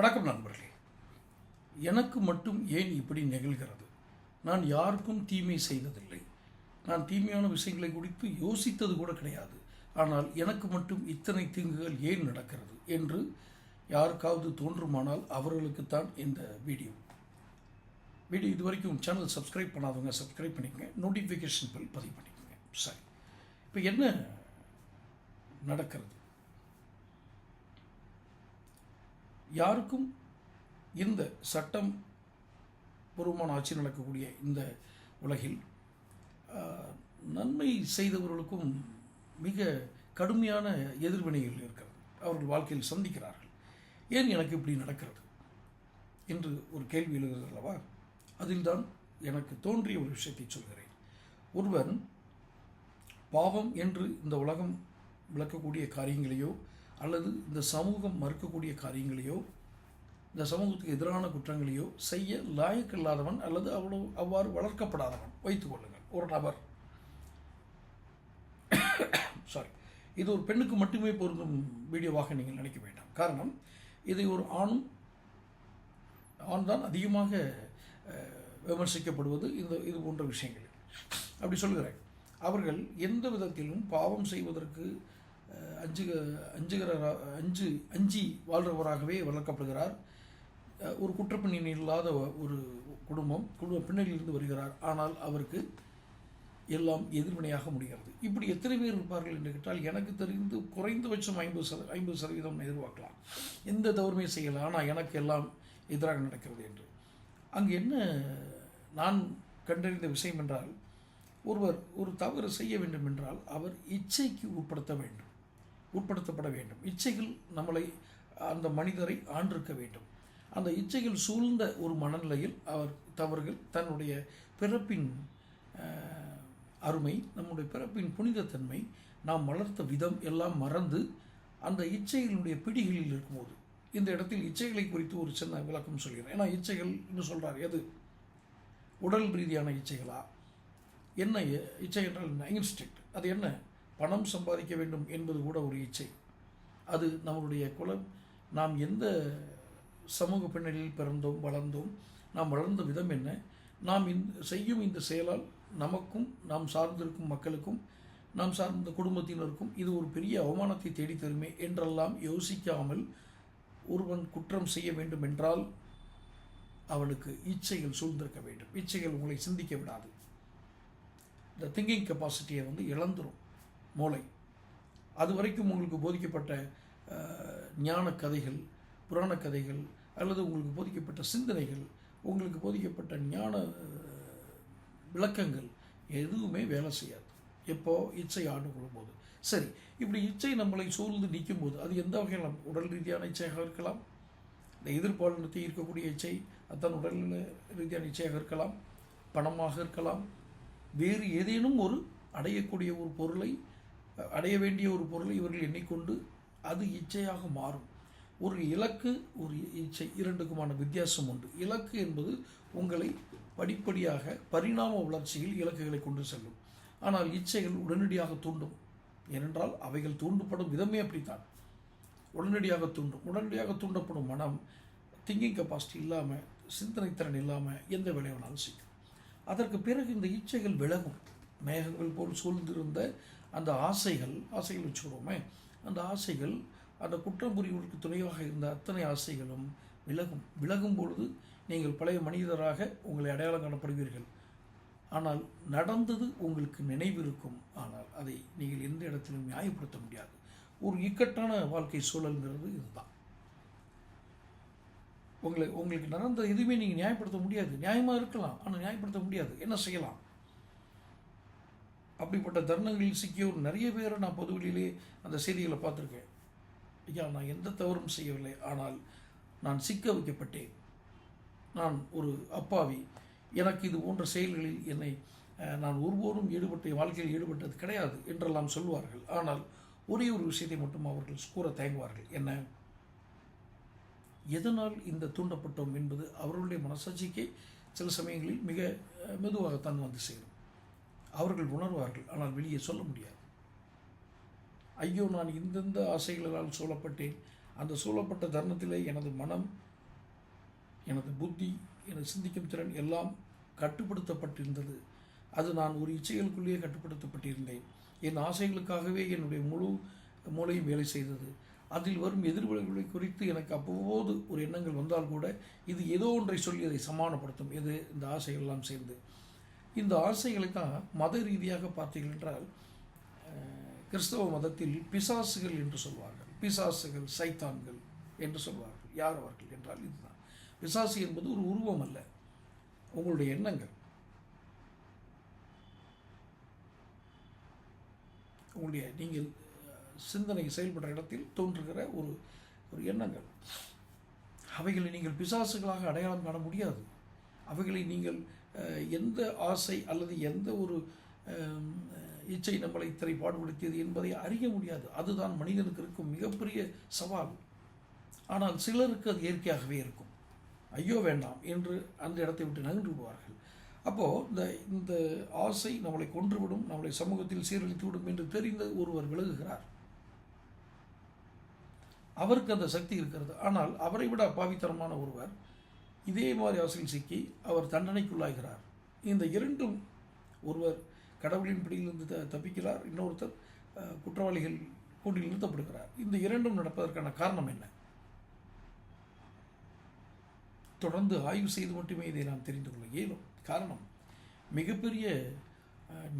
வணக்கம் நண்பர்களே. எனக்கு மட்டும் ஏன் இப்படி நிகழ்கிறது? நான் யாருக்கும் தீமை செய்ததில்லை. நான் தீமையான விஷயங்களை குறித்து யோசித்தது கூட கிடையாது. ஆனால் எனக்கு மட்டும் இத்தனை தீங்குகள் ஏன் நடக்கிறது என்று யாருக்காவது தோன்றுமானால் அவர்களுக்குத்தான் இந்த வீடியோ. வீடியோ இது வரைக்கும் சேனல் சப்ஸ்கிரைப் பண்ணாதவங்க சப்ஸ்கிரைப் பண்ணிக்கங்க. நோட்டிஃபிகேஷன் பில் பதிவு பண்ணிக்கோங்க. சரி இப்போ என்ன நடக்கிறது? யாருக்கும் இந்த சட்டம் பூர்வமான ஆட்சி நடக்கக்கூடிய இந்த உலகில் நன்மை செய்தவர்களுக்கும் மிக கடுமையான எதிர்வினைகள் இருக்கிறது. அவர்கள் வாழ்க்கையில் சந்திக்கிறார்கள். ஏன் எனக்கு இப்படி நடக்கிறது என்று ஒரு கேள்வி எழுகிறது அல்லவா? அதில்தான் எனக்கு தோன்றிய ஒரு விஷயத்தை சொல்கிறேன். ஒருவன் பாவம் என்று இந்த உலகம் விளக்கக்கூடிய காரியங்களையோ அல்லது இந்த சமூகம் மறுக்கக்கூடிய காரியங்களையோ இந்த சமூகத்துக்கு எதிரான குற்றங்களையோ செய்ய லாயக்கில்லாதவன் அல்லது அவ்வளவு அவ்வாறு வளர்க்கப்படாதவன். வைத்துக் கொள்ளுங்கள். ஒரு நபர். சாரி இது ஒரு பெண்ணுக்கு மட்டுமே பொருந்தும் வீடியோவாக நீங்கள் நினைக்க வேண்டாம். காரணம் இதை ஒரு ஆணும் ஆண் தான் அதிகமாக விமர்சிக்கப்படுவது இந்த இது போன்ற விஷயங்கள் அப்படி சொல்கிறேன் அவர்கள் எந்த விதத்திலும் பாவம் செய்வதற்கு அஞ்சு அஞ்சுக அஞ்சுகிற அஞ்சு அஞ்சி வாழ்றவராகவே வளர்க்கப்படுகிறார். ஒரு குற்றப்பின்னணி இல்லாத ஒரு குடும்பம் குடும்ப பின்னணியிலிருந்து வருகிறார். ஆனால் அவருக்கு எல்லாம் எதிர்வினையாக முடிகிறது. இப்படி எத்தனை பேர் இருப்பார்கள் என்று கேட்டால் எனக்கு தெரிந்து குறைந்தபட்சம் ஐம்பது சத ஐம்பது சதவீதம் எதிர்பார்க்கலாம். எந்த தவறுமே செய்யலை. ஆனால் எனக்கு எல்லாம் எதிராக நடக்கிறது என்று. அங்கு என்ன நான் கண்டறிந்த விஷயம் என்றால் ஒருவர் ஒரு தவறு செய்ய வேண்டும் என்றால் அவர் இச்சைக்கு உட்படுத்த வேண்டும். உட்படுத்தப்பட வேண்டும். இச்சைகள் நம்மளை அந்த மனிதரை ஆண்டிருக்க வேண்டும். அந்த இச்சைகள் சூழ்ந்த ஒரு மனநிலையில் அவர் தவறுகள் தன்னுடைய பிறப்பின் அருமை நம்முடைய பிறப்பின் புனிதத்தன்மை நாம் வளர்த்த விதம் எல்லாம் மறந்து அந்த இச்சைகளுடைய பிடிகளில் இருக்கும்போது இந்த இடத்தில் இச்சைகளை குறித்து ஒரு சின்ன விளக்கம் சொல்கிறேன். ஏன்னா இச்சைகள் இன்னும் சொல்கிறார் எது? உடல் ரீதியான இச்சைகளா? என்ன இச்சை என்றால் என்ன? இன்ஸ்டிக்ட் அது என்ன? பணம் சம்பாதிக்க வேண்டும் என்பது கூட ஒரு இச்சை. அது நம்மளுடைய குலம். நாம் எந்த சமூக பின்னணியில் பிறந்தோம் வளர்ந்தோம் நாம் வளர்ந்த விதம் என்ன? நாம் இந்த செய்யும் இந்த செயலால் நமக்கும் நாம் சார்ந்திருக்கும் மக்களுக்கும் நாம் சார்ந்த குடும்பத்தினருக்கும் இது ஒரு பெரிய அவமானத்தை தேடித் தருமே என்றெல்லாம் யோசிக்காமல் ஒருவன் குற்றம் செய்ய வேண்டும் என்றால் அவனுக்கு இச்சைகள் சூழ்ந்திருக்க வேண்டும். இச்சைகள் உங்களை சிந்திக்க விடாது. இந்த திங்கிங் கெப்பாசிட்டியை வந்து இழந்துரும். மூளை. அது வரைக்கும் உங்களுக்கு போதிக்கப்பட்ட ஞான கதைகள் புராண கதைகள் அல்லது உங்களுக்கு போதிக்கப்பட்ட சிந்தனைகள் உங்களுக்கு போதிக்கப்பட்ட ஞான விளக்கங்கள் எதுவுமே வேலை செய்யாது. எப்போ இச்சை ஆண்டு கொள்ளும்போது சரி இப்படி இச்சை நம்மளை சூழ்ந்து நிற்கும் போது அது எந்த வகையில் உடல் ரீதியான இச்சையாக இருக்கலாம்? இந்த எதிர்பாலனத்தை இருக்கக்கூடிய இச்சை அதுதான் உடல் ரீதியான இச்சையாக இருக்கலாம். பணமாக இருக்கலாம். வேறு ஏதேனும் ஒரு அடையக்கூடிய ஒரு பொருளை அடைய வேண்டிய ஒரு பொருளை இவர்கள் எண்ணிக்கொண்டு அது இச்சையாக மாறும். ஒரு இலக்கு ஒரு இச்சை இரண்டுக்குமான வித்தியாசம் உண்டு. இலக்கு என்பது உங்களை படிப்படியாக பரிணாம வளர்ச்சியில் இலக்குகளை கொண்டு செல்லும். ஆனால் இச்சைகள் உடனடியாக தூண்டும். ஏனென்றால் அவைகள் தூண்டப்படும் விதமே அப்படித்தான். உடனடியாக தூண்டும். உடனடியாக தூண்டப்படும் மனம் திங்கிங் கெப்பாசிட்டி இல்லாமல் சிந்தனை திறன் இல்லாமல் எந்த வேலையை வேணாலும் செய்யும். அதற்கு பிறகு இந்த இச்சைகள் விலகும். மேகங்கள் போல் சூழ்ந்திருந்த அந்த ஆசைகள் ஆசைகள் வச்சுக்கிறோமே அந்த ஆசைகள் அந்த குற்றம் புரிவதற்கு துணையாக இருந்த அத்தனை ஆசைகளும் விலகும். விலகும் பொழுது நீங்கள் பழைய மனிதராக உங்களை அடையாளம் காணப்படுவீர்கள். ஆனால் நடந்தது உங்களுக்கு நினைவிருக்கும். ஆனால் அதை நீங்கள் எந்த இடத்திலும் நியாயப்படுத்த முடியாது. ஒரு இக்கட்டான வாழ்க்கை சூழல்ங்கிறது இதுதான். உங்களை உங்களுக்கு நடந்த எதுவுமே நீங்கள் நியாயப்படுத்த முடியாது. நியாயமாக இருக்கலாம். ஆனால் நியாயப்படுத்த முடியாது. என்ன செய்யலாம்? அப்படிப்பட்ட தருணங்களில் சிக்கியோர் நிறைய பேரை நான் பொதுவெளியிலே அந்த செய்திகளை பார்த்துருக்கேன். ஐயா நான் எந்த தவறும் செய்யவில்லை. ஆனால் நான் சிக்க வைக்கப்பட்டேன். நான் ஒரு அப்பாவி. எனக்கு இது போன்ற செயல்களில் என்னை நான் ஒருபோதும் ஈடுபட்ட வாழ்க்கையில் ஈடுபட்டது கிடையாது என்றெல்லாம் சொல்வார்கள். ஆனால் ஒரே ஒரு விஷயத்தை மட்டும் அவர்கள் கூற தயங்குவார்கள். என்ன? எதனால் இந்த தூண்டப்பட்டோம் என்பது அவர்களுடைய மனசாட்சிக்கே சில சமயங்களில் மிக மெதுவாகத்தான் வந்து சேரும். அவர்கள் உணர்வார்கள் ஆனால் வெளியே சொல்ல முடியாது. ஐயோ நான் இந்தந்த ஆசைகளால் சூழப்பட்டேன். அந்த சூழப்பட்ட தருணத்திலே எனது மனம் எனது புத்தி எனது சிந்திக்கும் திறன் எல்லாம் கட்டுப்படுத்தப்பட்டிருந்தது. அது நான் ஒரு இச்சைகளுக்குள்ளேயே கட்டுப்படுத்தப்பட்டிருந்தேன். என் ஆசைகளுக்காகவே என்னுடைய முழு மூளையும் வேலை செய்தது. அதில் வரும் எதிர்விளைவுகளை குறித்து எனக்கு அவ்வப்போது ஒரு எண்ணங்கள் வந்தால் கூட இது ஏதோ ஒன்றை சொல்லி அதை சமாதானப்படுத்தும். எது? இந்த ஆசைகள்லாம் சேர்ந்து. இந்த ஆசைகளை தான் மத ரீதியாக பார்த்தீர்கள் என்றால் கிறிஸ்தவ மதத்தில் பிசாசுகள் என்று சொல்வார்கள். பிசாசுகள் சைத்தான்கள் என்று சொல்வார்கள். யார் அவர்கள் என்றால் இதுதான். பிசாசு என்பது ஒரு உருவம் அல்ல. உங்களுடைய எண்ணங்கள். உங்களுடைய நீங்கள் சிந்தனை செயல்படுற இடத்தில் தோன்றுகிற ஒரு ஒரு எண்ணங்கள். அவைகளை நீங்கள் பிசாசுகளாக அடையாளம் காண முடியாது. அவைகளை நீங்கள் எந்த ஆசை அல்லது எந்த ஒரு இச்சை நம்மளை இத்தனை பாடுபடுத்தியது என்பதை அறிய முடியாது. அதுதான் மனிதனுக்கு இருக்கும் மிகப்பெரிய சவால். ஆனால் சிலருக்கு அது இயற்கையாகவே இருக்கும். ஐயோ வேண்டாம் என்று அந்த இடத்தை விட்டு நகர்ந்து விடுவார்கள் அப்போது இந்த இந்த ஆசை நம்மளை கொன்றுவிடும் நம்மளை சமூகத்தில் சீரழித்து விடும் என்று தெரிந்த ஒருவர் விலகுகிறார். அவருக்கு அந்த சக்தி இருக்கிறது. ஆனால் அவரை விட அப்பாவித்தனமான ஒருவர் இதே மாதிரி ஆசையில் சிக்கி அவர் தண்டனைக்குள்ளாகிறார். இந்த இரண்டும் ஒருவர் கடவுளின் பிடியிலிருந்து த தப்பிக்கிறார் இன்னொருத்தர் குற்றவாளிகள் கூட்டில் நிறுத்தப்படுகிறார். இந்த இரண்டும் நடப்பதற்கான காரணம் என்ன? தொடர்ந்து ஆய்வு செய்து மட்டுமே இதை நாம் தெரிந்து கொள்ள இயலும். காரணம் மிகப்பெரிய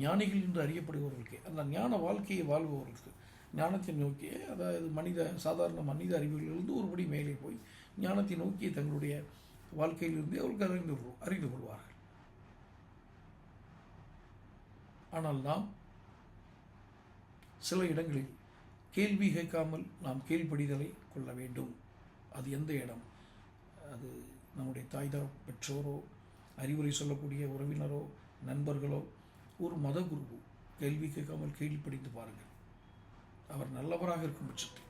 ஞானிகள் என்று அறியப்படுபவர்களுக்கு அந்த ஞான வாழ்க்கையை வாழ்பவர்களுக்கு ஞானத்தை நோக்கி அதாவது மனித சாதாரண மனித அறிவுகளிலிருந்து ஒருபடி மேலே போய் ஞானத்தை நோக்கி தங்களுடைய வாழ்க்கையிலிருந்தே அவர்கள் அறிந்து அறிந்து கொள்வார்கள். ஆனால் நாம் சில இடங்களில் கேள்வி கேட்காமல் நாம் கீழ்ப்படிதலை கொள்ள வேண்டும். அது எந்த இடம்? அது நம்முடைய தாய் தா பெற்றோரோ அறிவுரை சொல்லக்கூடிய உறவினரோ நண்பர்களோ ஒரு மத குருவோ கேள்வி கேட்காமல் கீழ்ப்படிந்து பாருங்கள். அவர் நல்லவராக இருக்கும் பட்சத்தில்.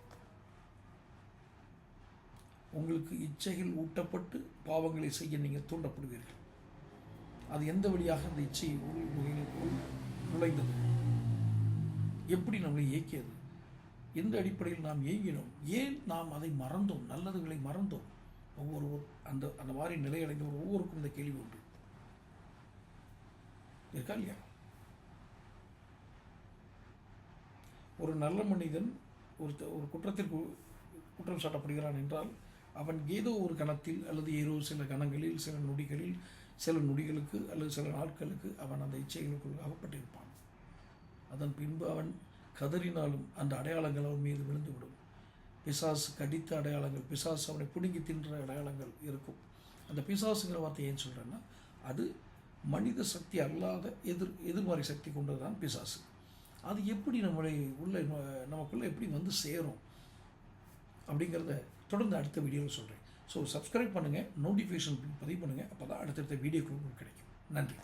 உங்களுக்கு இச்சைகள் ஊட்டப்பட்டு பாவங்களை செய்ய நீங்கள் தூண்டப்படுவீர்கள். அது எந்த வழியாக அந்த இச்சையை உள் நுழைந்தது? எப்படி நம்மளை இயக்கியது? எந்த அடிப்படையில் நாம் இயங்கினோம்? ஏன் நாம் அதை மறந்தோம்? நல்லதுகளை மறந்தோம்? ஒவ்வொரு அந்த அந்த மாதிரி நிலையடைந்தவர் ஒவ்வொருக்கும் இந்த கேள்வி உண்டு. இருக்கா இல்லையா? ஒரு நல்ல மனிதன் ஒரு ஒரு குற்றத்திற்கு குற்றம் சாட்டப்படுகிறான் என்றால் அவன் ஏதோ ஒரு கணத்தில் அல்லது ஏதோ சில கணங்களில் சில நொடிகளில் சில நொடிகளுக்கு அல்லது சில நாட்களுக்கு அவன் அந்த இச்சைகளுக்குள் அகப்பட்டிருப்பான் அதன் பின்பு அவன் கதறினாலும் அந்த அடையாளங்கள் அவன் மீது விழுந்துவிடும். பிசாசு கடித்த அடையாளங்கள் பிசாசு அவனை பிடுங்கி தின்ற அடையாளங்கள் இருக்கும். அந்த பிசாசுங்கிற வார்த்தை ஏன் சொல்கிறேன்னா அது மனித சக்தி அல்லாத எதிர் எதிர்மறை சக்தி கொண்டது தான் பிசாசு. அது எப்படி நம்மளை உள்ள நமக்குள்ளே எப்படி வந்து சேரும் அப்படிங்கிறத தொடர்ந்து அடுத்த வீடியோவில் சொல்கிறேன் ஸோ சப்ஸ்கிரைப் பண்ணுங்கள் நோட்டிஃபிகேஷன் பதிவு பண்ணுங்கள் அப்போ தான் அடுத்தடுத்த வீடியோக்கள் உங்களுக்கு கிடைக்கும். நன்றி.